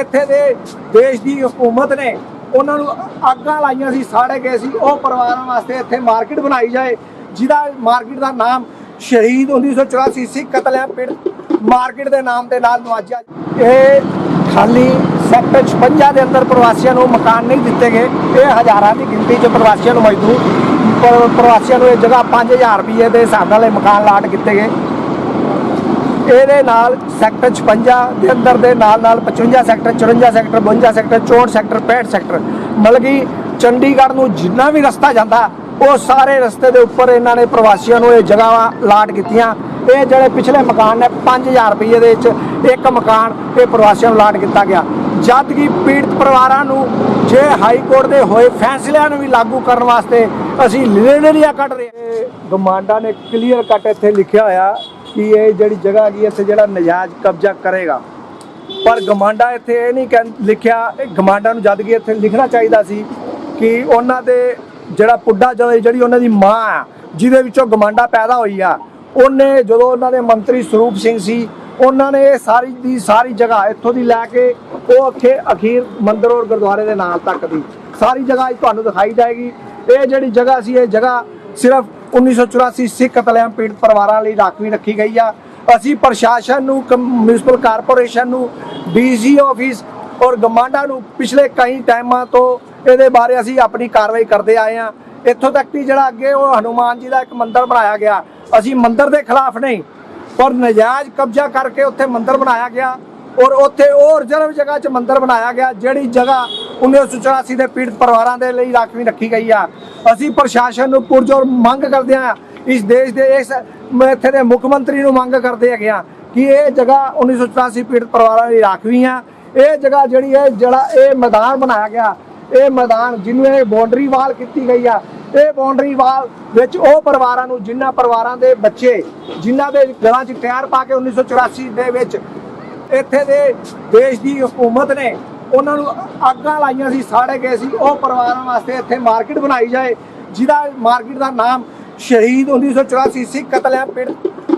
ਇੱਥੇ ਦੇ ਦੇਸ਼ ਦੀ ਹਕੂਮਤ ਨੇ ਉਹਨਾਂ ਨੂੰ ਅੱਗਾਂ ਲਾਈਆਂ ਸੀ, ਸਾੜੇ ਗਏ ਸੀ, ਉਹ ਪਰਿਵਾਰਾਂ ਵਾਸਤੇ ਇੱਥੇ ਮਾਰਕੀਟ ਬਣਾਈ ਜਾਏ, ਜਿਹਦਾ ਮਾਰਕੀਟ ਦਾ ਨਾਮ ਸ਼ਹੀਦ 1984 ਸਿੱਖ ਕਤਲੇਆਮ ਪਿੰਡ ਮਾਰਕੀਟ ਦੇ ਨਾਮ ਦੇ ਨਾਲ ਨਵਾਜਿਆ। ਇਹ ਖਾਲੀ ਸੈਕਟਰ 56 ਦੇ ਅੰਦਰ ਪ੍ਰਵਾਸੀਆਂ ਨੂੰ ਮਕਾਨ ਨਹੀਂ ਦਿੱਤੇ ਗਏ, ਇਹ ਹਜ਼ਾਰਾਂ ਦੀ ਗਿਣਤੀ 'ਚ ਪ੍ਰਵਾਸੀਆਂ ਨੂੰ ਮਜ਼ਦੂਰ ਪ੍ਰਵਾਸੀਆਂ ਨੂੰ ਇਹ ਜਗ੍ਹਾ 5000 ਰੁਪਏ ਦੇ ਹਿਸਾਬ ਨਾਲ ਇਹ ਮਕਾਨ ਲਾਟ ਕੀਤੇ ਗਏ। ਇਹਦੇ ਨਾਲ ਸੈਕਟਰ 56 ਦੇ ਅੰਦਰ ਦੇ ਨਾਲ ਨਾਲ 55 sector 54 sector 52 sector 64 sector 65 sector. ਮਤਲਬ ਕਿ ਚੰਡੀਗੜ੍ਹ ਨੂੰ ਜਿੰਨਾ ਵੀ ਰਸਤਾ ਜਾਂਦਾ, ਉਹ ਸਾਰੇ ਰਸਤੇ ਦੇ ਉੱਪਰ ਇਹਨਾਂ ਨੇ ਪ੍ਰਵਾਸੀਆਂ ਨੂੰ ਇਹ ਜਗ੍ਹਾਵਾਂ ਲਾਟ ਕੀਤੀਆਂ। ਇਹ ਜਿਹੜੇ ਪਿਛਲੇ ਮਕਾਨ ਨੇ 5000 ਰੁਪਏ ਦੇ ਵਿੱਚ ਇੱਕ ਮਕਾਨ ਇਹ ਪ੍ਰਵਾਸੀਆਂ ਨੂੰ ਲਾਟ ਕੀਤਾ ਗਿਆ। ਜਦ ਕਿ ਪੀੜਤ ਪਰਿਵਾਰਾਂ ਨੂੰ ਜੇ ਹਾਈ ਕੋਰਟ ਦੇ ਹੋਏ ਫੈਸਲਿਆਂ ਨੂੰ ਵੀ ਲਾਗੂ ਕਰਨ ਵਾਸਤੇ ਅਸੀਂ ਲਿਰੇਲੀਆਂ ਕੱਢ ਰਹੇ ਹਾਂ। ਗਮਾਂਡਾ ਨੇ ਕਲੀਅਰ ਕੱਟ ਇੱਥੇ ਲਿਖਿਆ ਹੋਇਆ। ਕਿ ਇਹ ਜਿਹੜੀ ਜਗ੍ਹਾ ਹੈਗੀ ਇੱਥੇ ਜਿਹੜਾ ਨਜਾਇਜ਼ ਕਬਜ਼ਾ ਕਰੇਗਾ। ਪਰ ਗਮਾਂਡਾ ਇੱਥੇ ਇਹ ਨਹੀਂ ਕਹਿੰ- ਲਿਖਿਆ, ਇਹ ਗਮਾਂਡਾ ਨੂੰ ਜਦ ਕਿ ਇੱਥੇ ਲਿਖਣਾ ਚਾਹੀਦਾ ਸੀ ਕਿ ਉਹਨਾਂ ਦੇ ਜਿਹੜਾ ਪੁੱਡਾ ਜਦੋਂ ਜਿਹੜੀ ਉਹਨਾਂ ਦੀ ਮਾਂ ਆ, ਜਿਹਦੇ ਵਿੱਚੋਂ ਗਮਾਂਡਾ ਪੈਦਾ ਹੋਈ ਆ, ਉਹਨੇ ਜਦੋਂ ਉਹਨਾਂ ਦੇ ਮੰਤਰੀ ਸਰੂਪ ਸਿੰਘ ਸੀ, ਉਹਨਾਂ ਨੇ ਇਹ ਸਾਰੀ ਦੀ ਸਾਰੀ ਜਗ੍ਹਾ ਇੱਥੋਂ ਦੀ ਲੈ ਕੇ ਉਹ ਅਖੇ ਅਖੀਰ ਮੰਦਰ ਔਰ ਗੁਰਦੁਆਰੇ ਦੇ ਨਾਲ ਤੱਕ ਦੀ ਸਾਰੀ ਜਗ੍ਹਾ ਤੁਹਾਨੂੰ ਦਿਖਾਈ ਜਾਏਗੀ। ਇਹ ਜਿਹੜੀ ਜਗ੍ਹਾ ਸੀ, ਇਹ ਜਗ੍ਹਾ ਸਿਰਫ 1984 ਸਿੱਖ ਕਤਲੇਆਮ ਪੀੜਤ ਪਰਿਵਾਰਾਂ ਲਈ ਰਾਖਵੀਂ ਰੱਖੀ ਗਈ ਆ। ਅਸੀਂ ਪ੍ਰਸ਼ਾਸਨ ਨੂੰ ਮਿਊਨਿਸਪਲ ਕਾਰਪੋਰੇਸ਼ਨ ਨੂੰ ਡੀਸੀ ਆਫਿਸ ਔਰ ਗਮਾਂਡਾ ਨੂੰ ਪਿਛਲੇ ਕਈ ਟਾਈਮਾਂ ਤੋਂ ਇਹਦੇ ਬਾਰੇ ਅਸੀਂ ਆਪਣੀ ਕਾਰਵਾਈ ਕਰਦੇ ਆਏ ਆ। ਇੱਥੋਂ ਤੱਕ ਕਿ ਜਿਹੜਾ ਅੱਗੇ ਉਹ ਹਨੂਮਾਨ ਜੀ ਦਾ ਇੱਕ ਮੰਦਿਰ ਬਣਾਇਆ ਗਿਆ। ਅਸੀਂ ਮੰਦਿਰ ਦੇ ਖਿਲਾਫ ਨਹੀਂ, ਪਰ ਨਜਾਇਜ਼ ਕਬਜ਼ਾ ਕਰਕੇ ਉੱਥੇ ਮੰਦਿਰ ਬਣਾਇਆ ਗਿਆ ਔਰ ਉੱਥੇ ਉਹ ਰਿਜ਼ਰਵ ਜਗ੍ਹਾ 'ਚ ਮੰਦਿਰ ਬਣਾਇਆ ਗਿਆ, ਜਿਹੜੀ ਜਗ੍ਹਾ 1984 ਦੇ ਪੀੜਤ ਪਰਿਵਾਰਾਂ ਦੇ ਲਈ ਰਾਖਵੀਂ ਰੱਖੀ ਗਈ ਆ। ਅਸੀਂ ਪ੍ਰਸ਼ਾਸਨ ਨੂੰ ਪੁਰਜੋਰ ਮੰਗ ਕਰਦੇ ਆ। ਇਸ ਦੇਸ਼ ਦੇ ਇਸ ਇੱਥੇ ਦੇ ਮੁੱਖ ਮੰਤਰੀ ਨੂੰ ਮੰਗ ਕਰਦੇ ਹੈਗੇ ਆ ਕਿ ਇਹ ਜਗ੍ਹਾ 1984 ਪੀੜਤ ਪਰਿਵਾਰਾਂ ਲਈ ਰਾਖਵੀਂ ਆ। ਇਹ ਜਗ੍ਹਾ ਜਿਹੜੀ ਹੈ, ਜਿਹੜਾ ਇਹ ਮੈਦਾਨ ਬਣਾਇਆ ਗਿਆ, ਇਹ ਮੈਦਾਨ ਜਿਹਨੂੰ ਇਹ ਬਾਉਂਡਰੀ ਵਾਲ ਕੀਤੀ ਗਈ ਆ। ਇਹ ਬਾਉਂਡਰੀ ਵਾਲ ਵਿੱਚ ਉਹ ਪਰਿਵਾਰਾਂ ਨੂੰ, ਜਿਨ੍ਹਾਂ ਪਰਿਵਾਰਾਂ ਦੇ ਬੱਚੇ, ਜਿਨ੍ਹਾਂ ਦੇ ਗਲਾਂ 'ਚ ਟਾਇਰ ਪਾ ਕੇ 1984 ਦੇ ਵਿੱਚ ਇੱਥੇ ਦੇ ਦੇਸ਼ ਦੀ ਹਕੂਮਤ ਨੇ ਉਹਨਾਂ ਨੂੰ ਅੱਗਾਂ ਲਾਈਆਂ ਸੀ, ਸਾੜੇ ਗਏ ਸੀ। ਉਹ ਪਰਿਵਾਰਾਂ ਵਾਸਤੇ ਇੱਥੇ ਮਾਰਕੀਟ ਬਣਾਈ ਜਾਏ, ਜਿਹਦਾ ਮਾਰਕੀਟ ਦਾ ਨਾਮ ਸ਼ਹੀਦ 1984 ਸਿੱਖ ਕਤਲੇਆਮ ਪਿੰਡ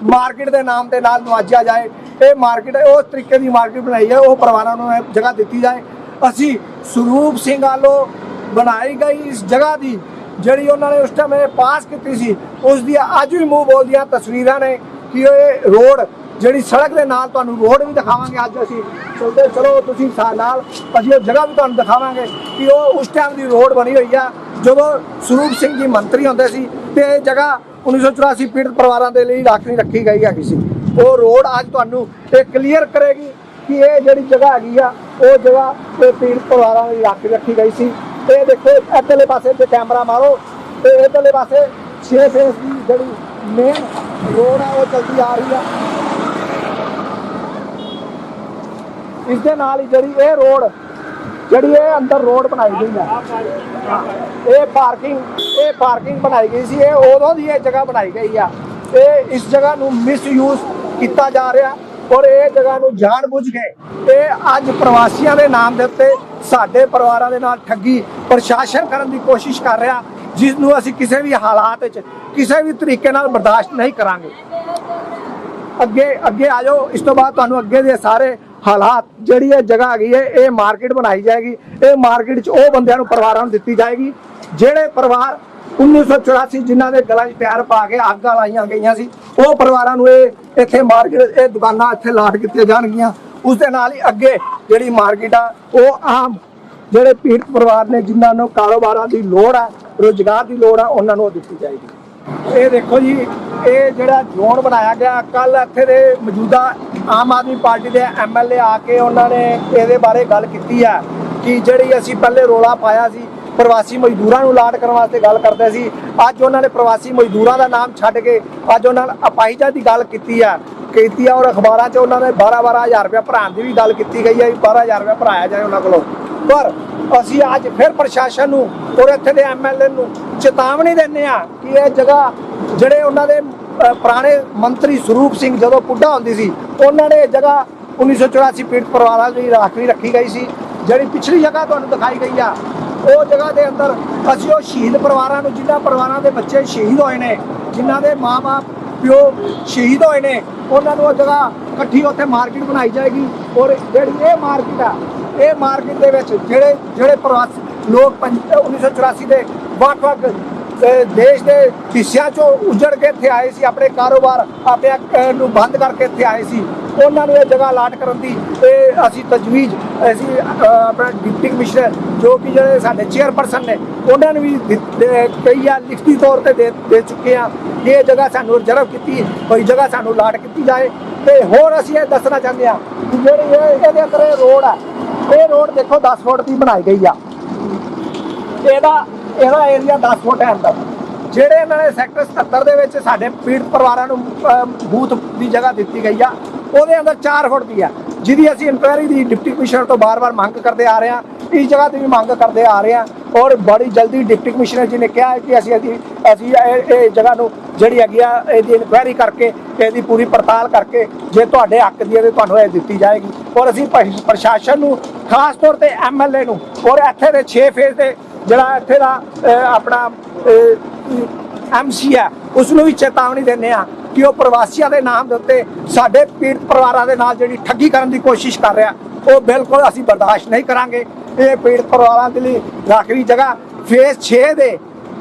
ਮਾਰਕੀਟ ਦੇ ਨਾਮ ਦੇ ਨਾਲ ਨਵਾਜਿਆ ਜਾਏ। ਇਹ ਮਾਰਕੀਟ ਉਸ ਤਰੀਕੇ ਦੀ ਮਾਰਕੀਟ ਬਣਾਈ ਜਾਏ, ਉਹ ਪਰਿਵਾਰਾਂ ਨੂੰ ਇਹ ਜਗ੍ਹਾ ਦਿੱਤੀ ਜਾਏ। ਅਸੀਂ ਸਰੂਪ ਸਿੰਘ ਵੱਲੋਂ ਬਣਾਈ ਗਈ ਇਸ ਜਗ੍ਹਾ ਦੀ, ਜਿਹੜੀ ਉਹਨਾਂ ਨੇ ਉਸ ਟਾਈਮ ਇਹ ਪਾਸ ਕੀਤੀ ਸੀ, ਉਸ ਦੀ ਅੱਜ ਵੀ ਮੂੰਹ ਬੋਲਦੀਆਂ ਤਸਵੀਰਾਂ ਨੇ ਕਿ ਇਹ ਰੋਡ ਜਿਹੜੀ ਸੜਕ ਦੇ ਨਾਲ ਤੁਹਾਨੂੰ ਰੋਡ ਵੀ ਦਿਖਾਵਾਂਗੇ ਅੱਜ ਅਸੀਂ। ਚਲਦੇ ਚਲੋ ਤੁਸੀਂ ਸਾਡੇ ਨਾਲ ਅਸੀਂ ਉਹ ਜਗ੍ਹਾ ਵੀ ਤੁਹਾਨੂੰ ਦਿਖਾਵਾਂਗੇ ਕਿ ਉਹ ਉਸ ਟਾਈਮ ਦੀ ਰੋਡ ਬਣੀ ਹੋਈ ਆ, ਜਦੋਂ ਸਰੂਪ ਸਿੰਘ ਜੀ ਮੰਤਰੀ ਹੁੰਦੇ ਸੀ ਤੇ ਇਹ ਜਗ੍ਹਾ 1984 ਪੀੜਤ ਪਰਿਵਾਰਾਂ ਦੇ ਲਈ ਰਾਖਵੀਂ ਰੱਖੀ ਗਈ ਹੈਗੀ ਸੀ। ਉਹ ਰੋਡ ਅੱਜ ਤੁਹਾਨੂੰ ਇਹ ਕਲੀਅਰ ਕਰੇਗੀ ਕਿ ਇਹ ਜਿਹੜੀ ਜਗ੍ਹਾ ਹੈਗੀ ਆ, ਉਹ ਜਗ੍ਹਾ ਇਹ ਪੀੜਤ ਪਰਿਵਾਰਾਂ ਲਈ ਰਾਖਵੀਂ ਰੱਖੀ ਗਈ ਸੀ। ਤੇ ਦੇਖੋ ਇੱਧਰਲੇ ਪਾਸੇ ਤੇ ਕੈਮਰਾ ਮਾਰੋ, ਤੇ ਇੱਧਰਲੇ ਪਾਸੇ 6 ਫੇਸ ਦੀ ਜਿਹੜੀ ਮੇਨ ਰੋਡ ਆ, ਉਹ ਚਲਦੀ ਆ ਰਹੀ ਆ। ਇਸ ਦੇ ਨਾਲ ਹੀ ਜਿਹੜੀ ਇਹ ਰੋਡ, ਜਿਹੜੀ ਇਹ ਅੰਦਰ ਰੋਡ ਬਣਾਈ ਗਈ ਆ ਇਹ ਪਾਰਕਿੰਗ ਇਹ ਪਾਰਕਿੰਗ ਬਣਾਈ ਗਈ ਸੀ, ਇਹ ਉਦੋਂ ਦੀ ਇਹ ਜਗ੍ਹਾ ਬਣਾਈ ਗਈ ਆ। ਇਹ ਇਸ ਜਗ੍ਹਾ ਨੂੰ ਮਿਸਯੂਜ਼ ਕੀਤਾ ਜਾ ਰਿਹਾ ਔਰ ਇਹ ਜਗ੍ਹਾ ਨੂੰ ਜਾਣਬੁੱਝ ਕੇ ਇਹ ਅੱਜ ਪ੍ਰਵਾਸੀਆਂ ਦੇ ਨਾਮ ਦੇ ਉੱਤੇ ਸਾਡੇ ਪਰਿਵਾਰਾਂ ਦੇ ਨਾਲ ਠੱਗੀ ਪ੍ਰਸ਼ਾਸਨ ਕਰਨ ਦੀ ਕੋਸ਼ਿਸ਼ ਕਰ ਰਿਹਾ ਜਿਸ ਨੂੰ ਅਸੀਂ ਕਿਸੇ ਵੀ ਹਾਲਾਤ ਵਿੱਚ, ਕਿਸੇ ਵੀ ਤਰੀਕੇ ਨਾਲ ਬਰਦਾਸ਼ਤ ਨਹੀਂ ਕਰਾਂਗੇ। ਅੱਗੇ ਅੱਗੇ ਆ ਜਾਓ, ਇਸ ਤੋਂ ਬਾਅਦ ਤੁਹਾਨੂੰ ਅੱਗੇ ਦੇ ਸਾਰੇ ਹਾਲਾਤ ਜਿਹੜੀ ਇਹ ਜਗ੍ਹਾ ਹੈਗੀ ਹੈ, ਇਹ ਮਾਰਕੀਟ ਬਣਾਈ ਜਾਏਗੀ। ਇਹ ਮਾਰਕੀਟ 'ਚ ਉਹ ਬੰਦਿਆਂ ਨੂੰ ਪਰਿਵਾਰਾਂ ਨੂੰ ਦਿੱਤੀ ਜਾਏਗੀ, ਜਿਹੜੇ ਪਰਿਵਾਰ 1984 ਜਿਨ੍ਹਾਂ ਦੇ ਗਲਾਂ 'ਚ ਪਿਆਰ ਪਾ ਕੇ ਅੱਗਾਂ ਲਾਈਆਂ ਗਈਆਂ ਸੀ, ਉਹ ਪਰਿਵਾਰਾਂ ਨੂੰ ਇਹ ਇੱਥੇ ਮਾਰਕੀਟ, ਇਹ ਦੁਕਾਨਾਂ ਇੱਥੇ ਲਾਟ ਕੀਤੀਆਂ ਜਾਣਗੀਆਂ। ਉਸ ਦੇ ਨਾਲ ਹੀ ਅੱਗੇ ਜਿਹੜੀ ਮਾਰਕੀਟ ਆ, ਉਹ ਆਮ ਜਿਹੜੇ ਪੀੜਤ ਪਰਿਵਾਰ ਨੇ, ਜਿਨ੍ਹਾਂ ਨੂੰ ਕਾਰੋਬਾਰਾਂ ਦੀ ਲੋੜ ਆ, ਰੋਜ਼ਗਾਰ ਦੀ ਲੋੜ ਆ, ਉਹਨਾਂ ਨੂੰ ਉਹ ਦਿੱਤੀ ਜਾਏਗੀ। ਇਹ ਦੇਖੋ ਜੀ, ਇਹ ਜਿਹੜਾ ਜ਼ੋਨ ਬਣਾਇਆ ਗਿਆ ਕੱਲ ਇੱਥੇ ਦੇ ਮੌਜੂਦਾ ਆਮ ਆਦਮੀ ਪਾਰਟੀ ਦੇ ਐਮਐਲਏ ਆ ਕੇ ਉਹਨਾਂ ਨੇ ਇਹਦੇ ਬਾਰੇ ਗੱਲ ਕੀਤੀ ਹੈ ਕਿ ਜਿਹੜੀ ਅਸੀਂ ਪਹਿਲੇ ਰੋਲਾ ਪਾਇਆ ਸੀ, ਪ੍ਰਵਾਸੀ ਮਜ਼ਦੂਰਾਂ ਨੂੰ ਲਾਟ ਕਰਨ ਵਾਸਤੇ ਗੱਲ ਕਰਦੇ ਸੀ, ਅੱਜ ਉਹਨਾਂ ਨੇ ਪ੍ਰਵਾਸੀ ਮਜ਼ਦੂਰਾਂ ਦਾ ਨਾਮ ਛੱਡ ਕੇ ਅੱਜ ਉਹਨਾਂ ਨੇ ਅਪਾਹਿਜਾ ਦੀ ਗੱਲ ਕੀਤੀ ਆ ਕੀਤੀ ਆ ਔਰ ਅਖਬਾਰਾਂ 'ਚ ਉਹਨਾਂ ਨੇ 12 12000 ਰੁਪਏ ਭਰਾਉਣ ਦੀ ਵੀ ਗੱਲ ਕੀਤੀ ਗਈ ਹੈ ਵੀ 12000 ਰੁਪਏ ਭਰਾਇਆ ਜਾਏ ਉਹਨਾਂ ਕੋਲੋਂ। ਪਰ ਅਸੀਂ ਅੱਜ ਫਿਰ ਪ੍ਰਸ਼ਾਸਨ ਨੂੰ ਔਰ ਇੱਥੇ ਦੇ ਐਮਐਲਏ ਨੂੰ ਚੇਤਾਵਨੀ ਦਿੰਦੇ ਆ ਕਿ ਇਹ ਜਗ੍ਹਾ ਜਿਹੜੇ ਉਹਨਾਂ ਦੇ ਪੁਰਾਣੇ ਮੰਤਰੀ ਸਰੂਪ ਸਿੰਘ ਜਦੋਂ ਪੁੱਡਾ ਹੁੰਦੀ ਸੀ, ਉਹਨਾਂ ਨੇ ਇਹ ਜਗ੍ਹਾ 1984 ਪੀੜਤ ਪਰਿਵਾਰਾਂ ਲਈ ਰਾਖਵੀਂ ਰੱਖੀ ਗਈ ਸੀ, ਜਿਹੜੀ ਪਿਛਲੀ ਜਗ੍ਹਾ ਤੁਹਾਨੂੰ ਦਿਖਾਈ ਗਈ ਆ। ਉਹ ਜਗ੍ਹਾ ਦੇ ਅੰਦਰ ਅਸੀਂ ਉਹ ਸ਼ਹੀਦ ਪਰਿਵਾਰਾਂ ਨੂੰ, ਜਿਨ੍ਹਾਂ ਪਰਿਵਾਰਾਂ ਦੇ ਬੱਚੇ ਸ਼ਹੀਦ ਹੋਏ ਨੇ, ਜਿਨ੍ਹਾਂ ਦੇ ਮਾਂ-ਬਾਪ, ਪਿਓ ਸ਼ਹੀਦ ਹੋਏ ਨੇ, ਉਹਨਾਂ ਨੂੰ ਉਹ ਜਗ੍ਹਾ ਇਕੱਠੀ ਉੱਥੇ ਮਾਰਕੀਟ ਬਣਾਈ ਜਾਏਗੀ ਔਰ ਜਿਹੜੀ ਇਹ ਮਾਰਕੀਟ ਆ, ਇਹ ਮਾਰਕੀਟ ਦੇ ਵਿੱਚ ਜਿਹੜੇ ਜਿਹੜੇ ਪ੍ਰਵਾਸੀ ਲੋਕ ਪੰਜ- 1984 ਦੇ ਵੱਖ-ਵੱਖ ਦੇਸ਼ ਦੇ ਹਿੱਸਿਆਂ ਚੋਂ ਉਜੜ ਕੇ ਇੱਥੇ ਆਏ ਸੀ, ਆਪਣੇ ਕਾਰੋਬਾਰ ਆਪਣੇ ਨੂੰ ਬੰਦ ਕਰਕੇ ਇੱਥੇ ਆਏ ਸੀ, ਉਹਨਾਂ ਨੂੰ ਇਹ ਜਗ੍ਹਾ ਅਲਾਟ ਕਰਨ ਦੀ ਇਹ ਅਸੀਂ ਤਜਵੀਜ਼, ਅਸੀਂ ਆਪਣਾ ਡਿਪਟੀ ਕਮਿਸ਼ਨਰ ਜੋ ਕਿ ਜਿਹੜੇ ਸਾਡੇ ਚੇਅਰਪਰਸਨ ਨੇ, ਉਹਨਾਂ ਨੂੰ ਵੀ ਕਈ ਆ ਲਿਖਤੀ ਤੌਰ ਤੇ ਦੇ ਦੇ ਚੁੱਕੇ ਆ ਕਿ ਇਹ ਜਗ੍ਹਾ ਸਾਨੂੰ ਰਿਜ਼ਰਵ ਕੀਤੀ, ਕੋਈ ਜਗ੍ਹਾ ਸਾਨੂੰ ਅਲਾਟ ਕੀਤੀ ਜਾਏ ਤੇ ਹੋਰ ਅਸੀਂ ਇਹ ਦੱਸਣਾ ਚਾਹੁੰਦੇ ਆ ਕਿ ਜਿਹੜੀ ਇਹ ਇਹਦੇ ਅੰਦਰ ਇਹ ਰੋਡ ਆ, ਇਹ ਰੋਡ ਦੇਖੋ 10 ਫੁੱਟ ਦੀ ਬਣਾਈ ਗਈ ਆ। ਇਹਦਾ ਇਹਦਾ ਏਰੀਆ 10 ਫੁੱਟ ਹੈ ਅੰਦਰ। ਜਿਹੜੇ ਇਹਨਾਂ ਨੇ ਸੈਕਟਰ 77 ਦੇ ਵਿੱਚ ਸਾਡੇ ਪੀੜਤ ਪਰਿਵਾਰਾਂ ਨੂੰ ਬੂਥ ਦੀ ਜਗ੍ਹਾ ਦਿੱਤੀ ਗਈ ਆ, ਉਹਦੇ ਅੰਦਰ 4 ਫੁੱਟ ਦੀ ਆ। ਜਿਹਦੀ ਅਸੀਂ ਇਨਕੁਆਇਰੀ ਦੀ ਡਿਪਟੀ ਕਮਿਸ਼ਨਰ ਤੋਂ ਬਾਰ-ਬਾਰ ਮੰਗ ਕਰਦੇ ਆ ਰਹੇ ਹਾਂ, ਇਸ ਜਗ੍ਹਾ ਤੇ ਵੀ ਮੰਗ ਕਰਦੇ ਆ ਰਹੇ ਹਾਂ। ਔਰ ਬੜੀ ਜਲਦੀ ਡਿਪਟੀ ਕਮਿਸ਼ਨਰ ਜੀ ਨੇ ਕਿਹਾ ਹੈ ਕਿ ਅਸੀਂ ਅਸੀਂ ਅਸੀਂ ਇਹ ਇਹ ਜਗ੍ਹਾ ਨੂੰ ਜਿਹੜੀ ਹੈਗੀ ਆ ਇਹਦੀ ਇਨਕੁਆਇਰੀ ਕਰਕੇ ਇਹਦੀ ਪੂਰੀ ਪੜਤਾਲ ਕਰਕੇ ਜੇ ਤੁਹਾਡੇ ਹੱਕ ਦੀ ਹੈ ਤੇ ਤੁਹਾਨੂੰ ਇਹ ਦਿੱਤੀ ਜਾਏਗੀ। ਔਰ ਅਸੀਂ ਪ- ਪ੍ਰਸ਼ਾਸਨ ਨੂੰ ਖਾਸ ਤੌਰ ਤੇ ਐਮਐਲਏ ਨੂੰ ਔਰ ਇੱਥੇ ਦੇ 6 ਫੇਜ਼ ਦੇ ਜਿਹੜਾ ਇੱਥੇ ਦਾ ਅਹ, ਆਪਣਾ ਐਮਸੀ ਹੈ ਉਸ ਨੂੰ ਵੀ ਚੇਤਾਵਨੀ ਦਿੰਦੇ ਆ ਕਿ ਉਹ ਪ੍ਰਵਾਸੀਆਂ ਦੇ ਨਾਮ ਦੇ ਉੱਤੇ ਸਾਡੇ ਪੀੜਤ ਪਰਿਵਾਰਾਂ ਦੇ ਨਾਲ ਜਿਹੜੀ ਠੱਗੀ ਕਰਨ ਦੀ ਕੋਸ਼ਿਸ਼ ਕਰ ਰਿਹਾ। ਉਹ ਬਿਲਕੁਲ ਅਸੀਂ ਬਰਦਾਸ਼ਤ ਨਹੀਂ ਕਰਾਂਗੇ। ਇਹ ਪੀੜਤ ਪਰਿਵਾਰਾਂ ਦੇ ਲਈ ਰਾਖਵੀ ਜਗ੍ਹਾ। ਫੇਸ 6 ਦੇ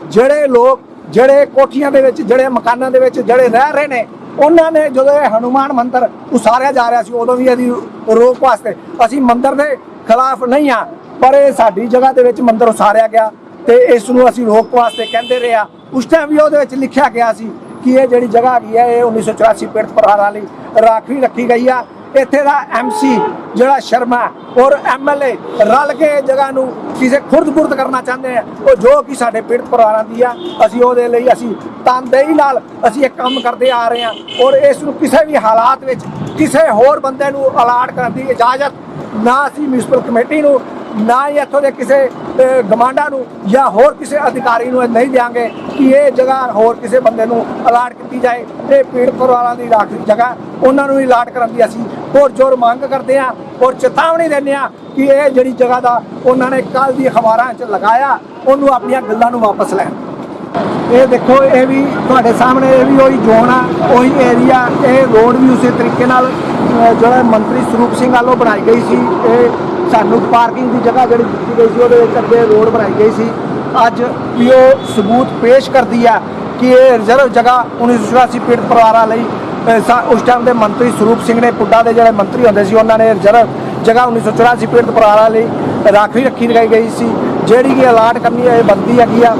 ਜਿਹੜੇ ਲੋਕ, ਜਿਹੜੇ ਕੋਠੀਆਂ ਦੇ ਵਿੱਚ, ਜਿਹੜੇ ਮਕਾਨਾਂ ਦੇ ਵਿੱਚ, ਜਿਹੜੇ ਰਹਿ ਰਹੇ ਨੇ, ਉਹਨਾਂ ਨੇ ਜਦੋਂ ਇਹ ਹਨੂਮਾਨ ਮੰਦਿਰ ਉਸਾਰਿਆ ਜਾ ਰਿਹਾ ਸੀ, ਉਦੋਂ ਵੀ ਇਹਦੀ ਰੋਕ ਵਾਸਤੇ, ਅਸੀਂ ਮੰਦਿਰ ਦੇ ਖਿਲਾਫ ਨਹੀਂ ਆ ਪਰ ਇਹ ਸਾਡੀ ਜਗ੍ਹਾ ਦੇ ਵਿੱਚ ਮੰਦਿਰ ਉਸਾਰਿਆ ਗਿਆ ਤੇ ਇਸ ਨੂੰ ਅਸੀਂ ਰੋਕ ਵਾਸਤੇ ਕਹਿੰਦੇ ਰਹੇ ਆ ਉਸ ਟਾਈਮ ਵੀ ਉਹਦੇ ਵਿੱਚ ਲਿਖਿਆ ਗਿਆ ਸੀ ਕਿ ਇਹ ਜਿਹੜੀ ਜਗ੍ਹਾ ਹੈਗੀ ਹੈ, ਇਹ 1984 ਪੀੜਤ ਪਰਿਵਾਰਾਂ ਲਈ ਰਾਖਵੀ ਰੱਖੀ ਗਈ ਆ। ਇੱਥੇ ਦਾ ਐਮਸੀ ਜਿਹੜਾ ਸ਼ਰਮਾ ਔਰ ਐਮਐਲਏ ਰਲ ਕੇ ਜਗ੍ਹਾ ਨੂੰ ਕਿਸੇ ਖੁਰਦ-ਬੁਰਦ ਕਰਨਾ ਚਾਹੁੰਦੇ ਆ, ਉਹ ਜੋ ਕਿ ਸਾਡੇ ਪੀੜਤ ਪਰਿਵਾਰਾਂ ਦੀ ਆ, ਅਸੀਂ ਉਹਦੇ ਲਈ ਅਸੀਂ ਤਨਦੇਹੀ ਨਾਲ ਅਸੀਂ ਇਹ ਕੰਮ ਕਰਦੇ ਆ ਰਹੇ ਹਾਂ ਔਰ ਇਸ ਨੂੰ ਕਿਸੇ ਵੀ ਹਾਲਾਤ ਵਿੱਚ ਕਿਸੇ ਹੋਰ ਬੰਦੇ ਨੂੰ ਅਲਾਟ ਕਰਨ ਦੀ ਇਜਾਜ਼ਤ ਨਾ ਅਸੀਂ ਮਿਊਨਿਸਪਲ ਕਮੇਟੀ ਨੂੰ ਨਾ ਹੀ ਇੱਥੋਂ ਦੇ ਕਿਸੇ ਅਹ, ਗਮਾਂਡਾ ਨੂੰ ਜਾਂ ਹੋਰ ਕਿਸੇ ਅਧਿਕਾਰੀ ਨੂੰ ਇਹ ਨਹੀਂ ਦਿਆਂਗੇ ਕਿ ਇਹ ਜਗ੍ਹਾ ਹੋਰ ਕਿਸੇ ਬੰਦੇ ਨੂੰ ਅਲਾਟ ਕੀਤੀ ਜਾਏ। ਇਹ ਪੀੜ ਪਰਿਵਾਰਾਂ ਦੀ ਰਾਖਵੀ ਜਗ੍ਹਾ ਉਹਨਾਂ ਨੂੰ ਹੀ ਅਲਾਟ ਕਰਨ ਦੀ ਅਸੀਂ ਹੋਰ ਜ਼ੋਰ ਮੰਗ ਕਰਦੇ ਹਾਂ ਔਰ ਚੇਤਾਵਨੀ ਦਿੰਦੇ ਹਾਂ ਕਿ ਇਹ ਜਿਹੜੀ ਜਗ੍ਹਾ ਦਾ ਉਹਨਾਂ ਨੇ ਕੱਲ ਦੀ ਅਖਬਾਰਾਂ 'ਚ ਲਗਾਇਆ ਉਹਨੂੰ ਆਪਣੀਆਂ ਗੱਲਾਂ ਨੂੰ ਵਾਪਸ ਲੈਣ। ਇਹ ਦੇਖੋ ਇਹ ਵੀ ਤੁਹਾਡੇ ਸਾਹਮਣੇ ਇਹ ਵੀ ਉਹੀ ਜ਼ੋਨ ਆ ਉਹੀ ਏਰੀਆ ਇਹ ਰੋਡ ਵੀ ਉਸੇ ਤਰੀਕੇ ਨਾਲ ਜਿਹੜਾ ਮੰਤਰੀ ਸਰੂਪ ਸਿੰਘ ਵੱਲੋਂ ਬਣਾਈ ਗਈ ਸੀ ਇਹ ਸਾਨੂੰ ਪਾਰਕਿੰਗ ਦੀ ਜਗ੍ਹਾ ਜਿਹੜੀ ਦਿੱਤੀ ਗਈ ਸੀ, ਉਹਦੇ ਵਿੱਚ ਅੱਗੇ ਰੋਡ ਬਣਾਈ ਗਈ ਸੀ। ਅੱਜ ਵੀ ਉਹ ਸਬੂਤ ਪੇਸ਼ ਕਰਦੀ ਆ ਕਿ ਇਹ ਰਿਜ਼ਰਵ ਜਗ੍ਹਾ 1984 ਪੀੜਤ ਪਰਿਵਾਰਾਂ ਲਈ ਉਸ ਟਾਈਮ ਦੇ ਮੰਤਰੀ ਸਰੂਪ ਸਿੰਘ ਨੇ, ਪੁੱਡਾ ਦੇ ਜਿਹੜੇ ਮੰਤਰੀ ਹੁੰਦੇ ਸੀ, ਉਹਨਾਂ ਨੇ ਰਿਜ਼ਰਵ ਜਗ੍ਹਾ 1984 ਪੀੜਤ ਪਰਿਵਾਰਾਂ ਲਈ ਰਾਖਵੀ ਰੱਖੀ ਗਈ ਗਈ ਸੀ। ਜਿਹੜੀ ਕਿ ਅਲਾਟ ਕਰਨੀ ਹੈ, ਇਹ ਬੰਦੀ ਹੈਗੀ ਆ।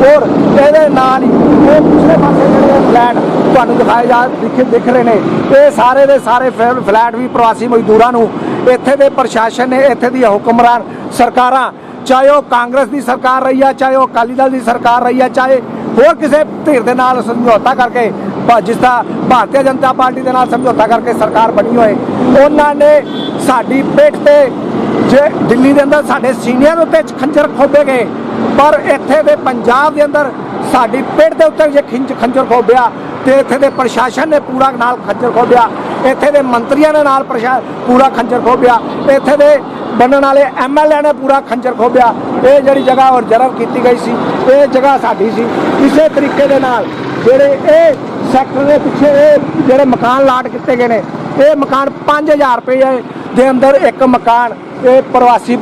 ਔਰ ਇਹਦੇ ਨਾਲ ਹੀ ਇਹ ਪਿਛਲੇ ਪਾਸੇ ਜਿਹੜੇ ਫਲੈਟ ਤੁਹਾਨੂੰ ਦਿਖਾਏ ਜਾ, ਦਿਖ ਰਹੇ ਨੇ, ਇਹ ਸਾਰੇ ਦੇ ਸਾਰੇ ਫਲੈ- ਫਲੈਟ ਵੀ ਪ੍ਰਵਾਸੀ ਮਜ਼ਦੂਰਾਂ ਨੂੰ ਇੱਥੇ ਦੇ ਪ੍ਰਸ਼ਾਸਨ ਨੇ, ਇੱਥੇ ਦੀ ਹੁਕਮਰਾਨ ਸਰਕਾਰਾਂ, ਚਾਹੇ ਉਹ ਕਾਂਗਰਸ ਦੀ ਸਰਕਾਰ ਰਹੀ ਆ, ਚਾਹੇ ਉਹ ਅਕਾਲੀ ਦਲ ਦੀ ਸਰਕਾਰ ਰਹੀ ਆ, ਚਾਹੇ ਹੋਰ ਕਿਸੇ ਧਿਰ ਦੇ ਨਾਲ ਸਮਝੌਤਾ ਕਰਕੇ ਜਿਸ ਦਾ ਭਾਰਤੀ ਜਨਤਾ ਪਾਰਟੀ ਦੇ ਨਾਲ ਸਮਝੌਤਾ ਕਰਕੇ ਸਰਕਾਰ ਬਣੀ ਹੋਏ। ਉਹਨਾਂ ਨੇ ਸਾਡੀ ਪਿੱਠ ਤੇ ਜੇ ਦਿੱਲੀ ਦੇ ਅੰਦਰ ਸਾਡੇ ਸੀਨੀਅਰ ਉੱਤੇ ਖੰਜਰ ਖੋਬੇ ਗਏ, ਪਰ ਇੱਥੇ ਦੇ ਪੰਜਾਬ ਦੇ ਅੰਦਰ ਸਾਡੀ ਪਿੱਠ ਦੇ ਉੱਤੇ ਜੇ ਖਿੰਚ ਖੰਜਰ ਖੋਬਿਆ ਤੇ ਇੱਥੇ ਦੇ ਪ੍ਰਸ਼ਾਸਨ ਨੇ ਪੂਰਾ ਨਾਲ ਖੰਜਰ ਖੋਬਿਆ ਇੱਥੇ ਦੇ ਮੰਤਰੀਆਂ ਨੇ ਨਾਲ ਪ੍ਰਸ਼ਾ ਪੂਰਾ ਖੰਜਰ ਖੋਬਿਆ ਇੱਥੇ ਦੇ ਬੰਨਣ ਵਾਲੇ ਐਮਐਲਏ ਨੇ ਪੂਰਾ ਖੰਜਰ ਖੋਬਿਆ ਇਹ ਜਿਹੜੀ ਜਗ੍ਹਾ ਔਰ ਰਿਜ਼ਰਵ ਕੀਤੀ ਗਈ ਸੀ, ਇਹ ਜਗ੍ਹਾ ਸਾਡੀ ਸੀ। ਇਸੇ ਤਰੀਕੇ ਦੇ ਨਾਲ ਜਿਹੜੇ ਇਹ ਸੈਕਟਰ ਦੇ ਪਿੱਛੇ ਇਹ ਜਿਹੜੇ ਮਕਾਨ ਲਾਟ ਕੀਤੇ ਗਏ ਨੇ, ਇਹ ਮਕਾਨ 5000 ਰੁਪਏ ਦੇ ਅੰਦਰ ਇੱਕ ਮਕਾਨ, ਇਹ ਪ੍ਰਵਾਸੀ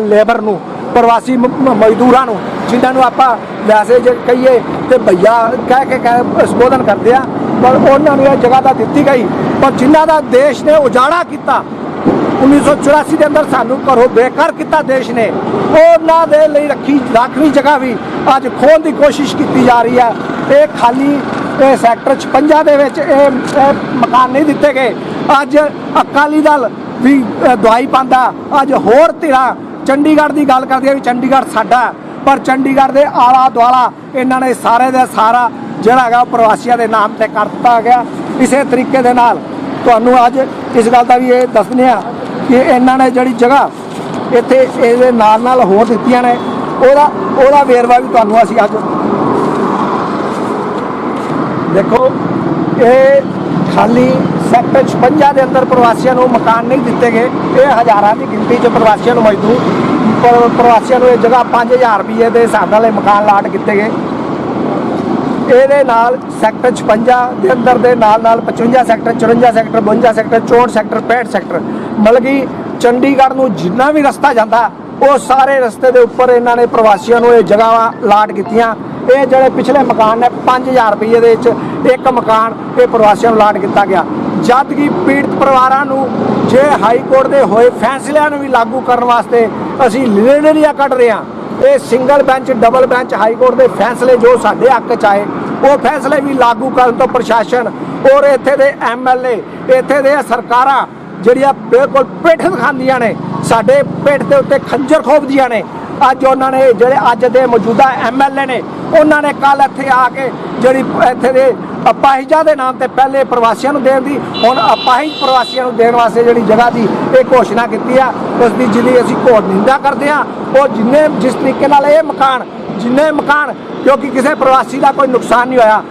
ਲੇਬਰ ਨੂੰ, ਪ੍ਰਵਾਸੀ ਮ- ਮਜ਼ਦੂਰਾਂ ਨੂੰ, ਜਿਨ੍ਹਾਂ ਨੂੰ ਆਪਾਂ ਵੈਸੇ ਜੇ ਕਹੀਏ ਤੇ ਭਈਆ ਕਹਿ ਕੇ ਕਹਿ ਸੰਬੋਧਨ ਕਰਦੇ ਆ ਪਰ ਉਹਨਾਂ ਨੂੰ ਇਹ ਜਗ੍ਹਾ ਤਾਂ ਦਿੱਤੀ ਗਈ। ਪਰ ਜਿਨ੍ਹਾਂ ਦਾ ਦੇਸ਼ ਨੇ ਉਜਾੜਾ ਕੀਤਾ 1984 ਦੇ ਅੰਦਰ ਸਾਨੂੰ ਘਰੋਂ ਬੇਕਾਰ ਕੀਤਾ ਦੇਸ਼ ਨੇ। ਉਹਨਾਂ ਦੇ ਲਈ ਰੱਖੀ, ਰਾਖਵੀ ਜਗ੍ਹਾ ਵੀ ਅੱਜ ਖੋਣ ਦੀ ਕੋਸ਼ਿਸ਼ ਕੀਤੀ ਜਾ ਰਹੀ ਹੈ। ਇਹ ਖਾਲੀ, ਇਹ ਸੈਕਟਰ 56 ਦੇ ਵਿੱਚ ਇਹ ਮਕਾਨ ਨਹੀਂ ਦਿੱਤੇ ਗਏ। ਅੱਜ ਅਕਾਲੀ ਦਲ ਵੀ ਦਵਾਈ ਪਾਉਂਦਾ। ਅੱਜ ਹੋਰ ਧਿਰਾਂ, ਚੰਡੀਗੜ੍ਹ ਦੀ ਗੱਲ ਕਰਦੇ ਆ ਵੀ ਚੰਡੀਗੜ੍ਹ ਸਾਡਾ ਪਰ ਚੰਡੀਗੜ੍ਹ ਦੇ ਆਲਾ ਦੁਆਲਾ ਇਹਨਾਂ ਨੇ ਸਾਰੇ ਦਾ ਸਾਰਾ ਜਿਹੜਾ ਹੈਗਾ ਉਹ ਪ੍ਰਵਾਸੀਆਂ ਦੇ ਨਾਮ ਤੇ ਕਰ ਦਿੱਤਾ ਗਿਆ ਇਸੇ ਤਰੀਕੇ ਦੇ ਨਾਲ। ਤੁਹਾਨੂੰ ਅੱਜ ਇਸ ਗੱਲ ਦਾ ਵੀ ਇਹ ਦੱਸਦੇ ਆ ਕਿ ਇਹਨਾਂ ਨੇ ਜਿਹੜੀ ਜਗ੍ਹਾ ਇੱਥੇ ਇਹਦੇ ਨਾਲ ਨਾਲ ਹੋਰ ਦਿੱਤੀਆਂ ਨੇ, ਉਹਦਾ ਉਹਦਾ ਵੇਰਵਾ ਵੀ ਤੁਹਾਨੂੰ ਅਸੀਂ ਅੱਜ ਦੇਖੋ, ਇਹ ਖਾਲੀ ਸੈਕਟਰ 56 ਦੇ ਅੰਦਰ ਪ੍ਰਵਾਸੀਆਂ ਨੂੰ ਮਕਾਨ ਨਹੀਂ ਦਿੱਤੇ ਗਏ, ਇਹ ਹਜ਼ਾਰਾਂ ਦੀ ਗਿਣਤੀ 'ਚ ਪ੍ਰਵਾਸੀਆਂ ਨੂੰ ਮਜ਼ਦੂਰ, ਪਰ- ਪ੍ਰਵਾਸੀਆਂ ਨੂੰ ਇਹ ਜਗ੍ਹਾ 5000 ਰੁਪਏ ਦੇ ਹਿਸਾਬ ਨਾਲ ਇਹ ਮਕਾਨ ਲਾਟ ਕੀਤੇ ਗਏ। ਇਹਦੇ ਨਾਲ ਸੈਕਟਰ 56 ਦੇ ਅੰਦਰ ਦੇ ਨਾਲ ਨਾਲ 55 sector 54 sector 52 sector 64 sector 65 sector. ਮਤਲਬ ਕਿ ਚੰਡੀਗੜ੍ਹ ਨੂੰ ਜਿੰਨਾ ਵੀ ਰਸਤਾ ਜਾਂਦਾ, ਉਹ ਸਾਰੇ ਰਸਤੇ ਦੇ ਉੱਪਰ ਇਹਨਾਂ ਨੇ ਪ੍ਰਵਾਸੀਆਂ ਨੂੰ ਇਹ ਜਗ੍ਹਾਵਾਂ ਲਾਟ ਕੀਤੀਆਂ। ਇਹ ਜਿਹੜੇ ਪਿਛਲੇ ਮਕਾਨ ਨੇ 5000 ਰੁਪਏ ਦੇ ਵਿੱਚ ਇੱਕ ਮਕਾਨ ਇਹ ਪ੍ਰਵਾਸੀਆਂ ਨੂੰ ਲਾਟ ਕੀਤਾ ਗਿਆ। ਜਦ ਕਿ ਪੀੜਤ ਪਰਿਵਾਰਾਂ ਨੂੰ ਜੇ ਹਾਈ ਕੋਰਟ ਦੇ ਹੋਏ ਫੈਸਲਿਆਂ ਨੂੰ ਵੀ ਲਾਗੂ ਕਰਨ ਵਾਸਤੇ ਅਸੀਂ ਲਿਰੇਲੀਆਂ ਕੱਢ ਰਹੇ ਹਾਂ। ਇਹ single bench double bench high court ਦੇ ਫੈਸਲੇ ਜੋ ਸਾਡੇ ਹੱਕ ਚ ਆਏ, ਉਹ ਫੈਸਲੇ ਵੀ ਲਾਗੂ ਕਰਨ ਤੋਂ ਪ੍ਰਸ਼ਾਸਨ ਔਰ ਇੱਥੇ ਦੇ ਐਮਐਲਏ ਇੱਥੇ ਦੇ ਸਰਕਾਰਾਂ ਜਿਹੜੀਆਂ ਬਿਲਕੁਲ ਪਿੱਠ ਦਿਖਾਉਂਦੀਆਂ ਨੇ, ਸਾਡੇ ਪਿੱਠ ਦੇ ਉੱਤੇ ਖੰਜਰ ਖੋਪਦੀਆਂ ਨੇ। ਅੱਜ ਉਹਨਾਂ ਨੇ ਜਿਹੜੇ ਅੱਜ ਦੇ ਮੌਜੂਦਾ ਐਮਐਲਏ ਨੇ, ਉਹਨਾਂ ਨੇ ਕੱਲ ਇੱਥੇ ਆ ਕੇ ਜਿਹੜੀ ਇੱਥੇ ਦੇ ਅਪਾਹਿਜਾ ਦੇ ਨਾਮ ਤੇ ਪਹਿਲੇ ਪ੍ਰਵਾਸੀਆਂ ਨੂੰ ਦੇਣ ਦੀ, ਹੁਣ ਅਪਾਹਿਜ ਪ੍ਰਵਾਸੀਆਂ ਨੂੰ ਦੇਣ ਵਾਸਤੇ ਜਿਹੜੀ ਜਗ੍ਹਾ ਦੀ ਇਹ ਘੋਸ਼ਣਾ ਕੀਤੀ ਆ, ਉਸ ਦੀ ਜਿਹੜੀ ਅਸੀਂ ਘੋੜ ਨਿੰਦਾ ਕਰਦੇ ਆ, ਉਹ ਜਿੰਨੇ ਜਿਸ ਤਰੀਕੇ ਨਾਲ ਇਹ ਮਕਾਨ, ਜਿੰਨੇ ਮਕਾਨ, ਕਿਉਂਕਿ ਕਿਸੇ ਪ੍ਰਵਾਸੀ ਦਾ ਕੋਈ ਨੁਕਸਾਨ ਨਹੀਂ ਹੋਇਆ।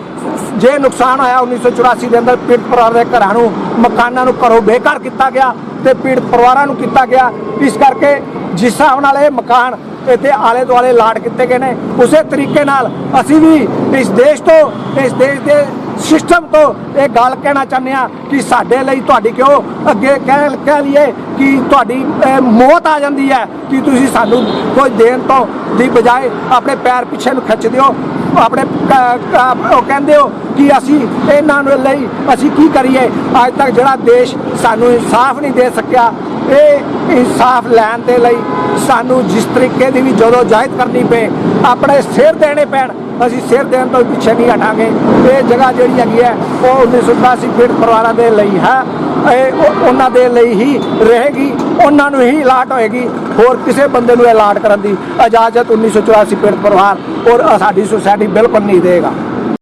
ਜੇ ਨੁਕਸਾਨ ਹੋਇਆ 1984 ਦੇ ਅੰਦਰ ਪੀੜਤ ਪਰਿਵਾਰ ਦੇ ਘਰਾਂ ਨੂੰ, ਮਕਾਨਾਂ ਨੂੰ ਘਰੋਂ ਬੇਘਰ ਕੀਤਾ ਗਿਆ ਤੇ ਪੀੜਤ ਪਰਿਵਾਰਾਂ ਨੂੰ ਕੀਤਾ ਗਿਆ। ਇਸ ਕਰਕੇ ਜਿਸ ਹਿਸਾਬ ਨਾਲ ਇਹ ਮਕਾਨ ਇੱਥੇ ਆਲੇ ਦੁਆਲੇ ਲਾਟ ਕੀਤੇ ਗਏ ਨੇ, ਉਸੇ ਤਰੀਕੇ ਨਾਲ ਅਸੀਂ ਵੀ ਇਸ ਦੇਸ਼ ਤੋਂ, ਇਸ ਦੇਸ਼ ਦੇ ਸਿਸਟਮ ਤੋਂ ਇਹ ਗੱਲ ਕਹਿਣਾ ਚਾਹੁੰਦੇ ਆ ਕਿ ਸਾਡੇ ਲਈ ਤੁਹਾਡੀ ਕਿਉਂ ਅੱਗੇ ਕਹਿ ਕਹਿ ਲਈਏ ਕਿ ਤੁਹਾਡੀ ਮੌਤ ਆ ਜਾਂਦੀ ਹੈ, ਕਿ ਤੁਸੀਂ ਸਾਨੂੰ ਕੁਝ ਦੇਣ ਤੋਂ ਦੀ ਬਜਾਏ ਆਪਣੇ ਪੈਰ ਪਿੱਛੇ ਨੂੰ ਖਿੱਚਦੇ ਹੋ, ਆਪਣੇ ਉਹ ਕਹਿੰਦੇ ਹੋ ਕਿ ਅਸੀਂ ਇਹਨਾਂ ਨੂੰ ਲਈ ਅਸੀਂ ਕੀ ਕਰੀਏ? ਅੱਜ ਤੱਕ ਜਿਹੜਾ ਦੇਸ਼ ਸਾਨੂੰ ਇਨਸਾਫ ਨਹੀਂ ਦੇ ਸਕਿਆ, ਇਹ ਇਨਸਾਫ ਲੈਣ ਦੇ ਲਈ ਸਾਨੂੰ ਜਿਸ ਤਰੀਕੇ ਦੀ ਵੀ ਜਦੋਂ ਜਾਹਿਦ ਕਰਨੀ ਪਏ, ਆਪਣੇ ਸਿਰ ਦੇਣੇ ਪੈਣ ਅਸੀਂ ਸਿਰ ਦੇਣ ਤੋਂ ਪਿੱਛੇ ਨਹੀਂ ਹਟਾਂਗੇ। ਇਹ ਜਗ੍ਹਾ ਜਿਹੜੀ ਹੈਗੀ ਹੈ, ਉਹ 1982 ਪੀੜਤ ਪਰਿਵਾਰਾਂ ਦੇ ਲਈ ਹੈ। ਇਹ ਉਹਨਾਂ ਦੇ ਲਈ ਹੀ ਰਹੇਗੀ, ਉਹਨਾਂ ਨੂੰ ਹੀ ਲਾਟ ਹੋਏਗੀ। ਹੋਰ ਕਿਸੇ ਬੰਦੇ ਨੂੰ ਇਹ ਲਾਟ ਕਰਨ ਦੀ ਇਜਾਜ਼ਤ 1984 ਪੀੜਤ ਪਰਿਵਾਰ ਔਰ ਸਾਡੀ ਸੁਸਾਇਟੀ ਬਿਲਕੁਲ ਨਹੀਂ ਦੇਗਾ